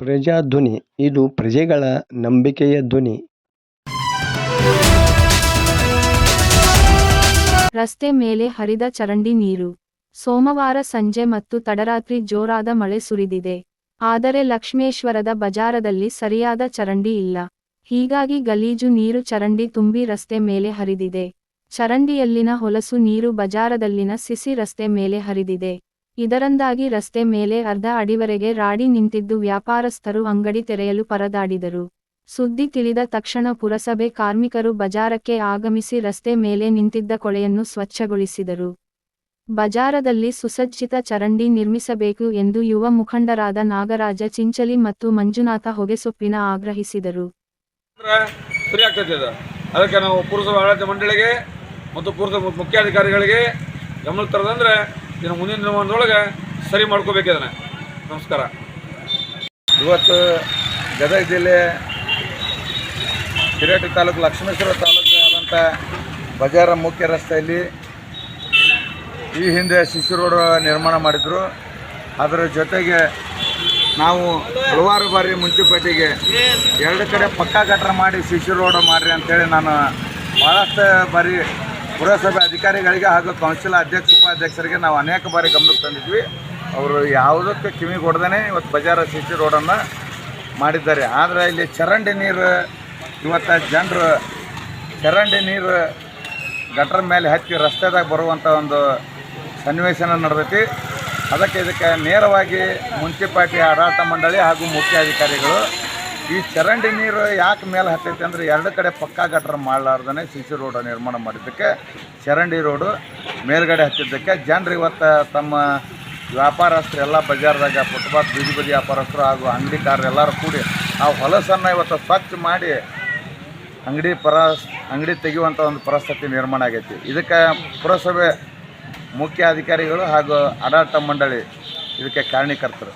ಪ್ರಜಾಧ್ವನಿ, ಇದು ಪ್ರಜೆಗಳ ನಂಬಿಕೆಯ ಧ್ವನಿ. ರಸ್ತೆ ಮೇಲೆ ಹರಿದ ಚರಂಡಿ ನೀರು. ಸೋಮವಾರ ಸಂಜೆ ಮತ್ತು ತಡರಾತ್ರಿ ಜೋರಾದ ಮಳೆ ಸುರಿದಿದೆ. ಆದರೆ ಲಕ್ಷ್ಮೇಶ್ವರದ ಬಜಾರದಲ್ಲಿ ಸರಿಯಾದ ಚರಂಡಿ ಇಲ್ಲ. ಹೀಗಾಗಿ ಗಲೀಜು ನೀರು ಚರಂಡಿ ತುಂಬಿ ರಸ್ತೆ ಮೇಲೆ ಹರಿದಿದೆ. ಚರಂಡಿಯಲ್ಲಿನ ಹೊಲಸು ನೀರು ಬಜಾರದಲ್ಲಿನ ಸಿಸಿ ರಸ್ತೆ ಮೇಲೆ ಹರಿದಿದೆ. ಇದರಿಂದಾಗಿ ರಸ್ತೆ ಮೇಲೆ ಅರ್ಧ ಅಡಿವರೆಗೆ ರಾಡಿ ನಿಂತಿದ್ದು ವ್ಯಾಪಾರಸ್ಥರು ಅಂಗಡಿ ತೆರೆಯಲು ಪರದಾಡಿದರು. ಸುದ್ದಿ ತಿಳಿದ ತಕ್ಷಣ ಪುರಸಭೆ ಕಾರ್ಮಿಕರು ಬಜಾರಕ್ಕೆ ಆಗಮಿಸಿ ರಸ್ತೆ ಮೇಲೆ ನಿಂತಿದ್ದ ಕೊಳೆಯನ್ನು ಸ್ವಚ್ಛಗೊಳಿಸಿದರು. ಬಜಾರದಲ್ಲಿ ಸುಸಜ್ಜಿತ ಚರಂಡಿ ನಿರ್ಮಿಸಬೇಕು ಎಂದು ಯುವ ಮುಖಂಡರಾದ ನಾಗರಾಜ ಚಿಂಚಲಿ ಮತ್ತು ಮಂಜುನಾಥ ಹೊಗೆಸೊಪ್ಪಿನ ಆಗ್ರಹಿಸಿದರು. ಅದಕ್ಕೆ ನಾವು ಪುರಸಭೆ ಆಡಳಿತ ಮಂಡಳಿಗೆ ಮತ್ತು ಪುರಸಭೆ ಮುಖ್ಯಾಧಿಕಾರಿಗಳಿಗೆ ಗಮನ ತರೋದಂದ್ರೆ ಇನ್ನು ಮುಂದಿನ ದಿನಮಾನದೊಳಗೆ ಸರಿ ಮಾಡ್ಕೋಬೇಕು ಇದನ್ನ. ನಮಸ್ಕಾರ. ಇವತ್ತು ಗದಗ ಜಿಲ್ಲೆ ಹಿರೇಟಿ ತಾಲೂಕು ಲಕ್ಷ್ಮೇಶ್ವರ ತಾಲೂಕು ಆದಂಥ ಬಜಾರ ಮುಖ್ಯ ರಸ್ತೆಯಲ್ಲಿ ಈ ಹಿಂದೆ ಶಿಶು ರೋಡ್ ನಿರ್ಮಾಣ ಮಾಡಿದರು. ಅದರ ಜೊತೆಗೆ ನಾವು ಹಲವಾರು ಬಾರಿ ಮುನ್ಸಿಪಾಲ್ಟಿಗೆ ಎರಡು ಕಡೆ ಪಕ್ಕಾ ಗಟ್ರ ಮಾಡಿ ಶಿಶು ರೋಡ್ ಮಾಡಿರಿ ಅಂಥೇಳಿ ನಾನು ಭಾಳಷ್ಟು ಬಾರಿ ಪುರಸಭೆ ಅಧಿಕಾರಿಗಳಿಗೆ ಹಾಗೂ ಕೌನ್ಸಿಲ್ ಅಧ್ಯಕ್ಷ, ಉಪಾಧ್ಯಕ್ಷರಿಗೆ ನಾವು ಅನೇಕ ಬಾರಿ ಗಮನಕ್ಕೆ ತಂದಿದ್ವಿ. ಅವರು ಯಾವುದಕ್ಕೆ ಕಿವಿ ಕೊಡ್ದೇ ಇವತ್ತು ಬಜಾರ ಶಿಶು ರೋಡನ್ನು ಮಾಡಿದ್ದಾರೆ. ಆದರೆ ಇಲ್ಲಿ ಚರಂಡಿ ನೀರು, ಇವತ್ತು ಜನರು ಚರಂಡಿ ನೀರು ಗಟ್ರ ಮೇಲೆ ಹತ್ತಿ ರಸ್ತೆದಾಗ ಬರುವಂಥ ಒಂದು ಸನ್ನಿವೇಶನ ನಡೆದೈತಿ. ಅದಕ್ಕೆ ಇದಕ್ಕೆ ನೇರವಾಗಿ ಮುನ್ಸಿಪಾಲ್ಟಿ ಆಡಳಿತ ಮಂಡಳಿ ಹಾಗೂ ಮುಖ್ಯ ಅಧಿಕಾರಿಗಳು ಈ ಚರಂಡಿ ನೀರು ಯಾಕೆ ಮೇಲೆ ಹತ್ತೈತೆ ಅಂದರೆ ಎರಡು ಕಡೆ ಪಕ್ಕಾ ಗಟ್ರ ಮಾಡಲಾರ್ದೇ ಸಿ ಸಿ ರೋಡ್ ನಿರ್ಮಾಣ ಮಾಡಿದ್ದಕ್ಕೆ ಚರಂಡಿ ರೋಡು ಮೇಲ್ಗಡೆ ಹತ್ತಿದ್ದಕ್ಕೆ. ಜನರು ಇವತ್ತು ತಮ್ಮ ವ್ಯಾಪಾರಸ್ಥರು, ಎಲ್ಲ ಬಜಾರ್ದಾಗ ಫುಟ್ಪಾತ್ ಬೀದಿ ಬದಿ ವ್ಯಾಪಾರಸ್ಥರು ಹಾಗೂ ಅಂಗಡಿಕಾರರು ಎಲ್ಲರೂ ಕೂಡಿ ಆ ಹೊಲಸನ್ನು ಇವತ್ತು ಸ್ವಚ್ಛ ಮಾಡಿ ಅಂಗಡಿ ಪರ, ಅಂಗಡಿ ತೆಗೆಯುವಂಥ ಒಂದು ಪರಿಸ್ಥಿತಿ ನಿರ್ಮಾಣ ಆಗೈತಿ. ಇದಕ್ಕೆ ಪುರಸಭೆ ಮುಖ್ಯ ಅಧಿಕಾರಿಗಳು ಹಾಗೂ ಆಡಳಿತ ಮಂಡಳಿ ಇದಕ್ಕೆ ಕಾರಣೀಕರ್ತರು.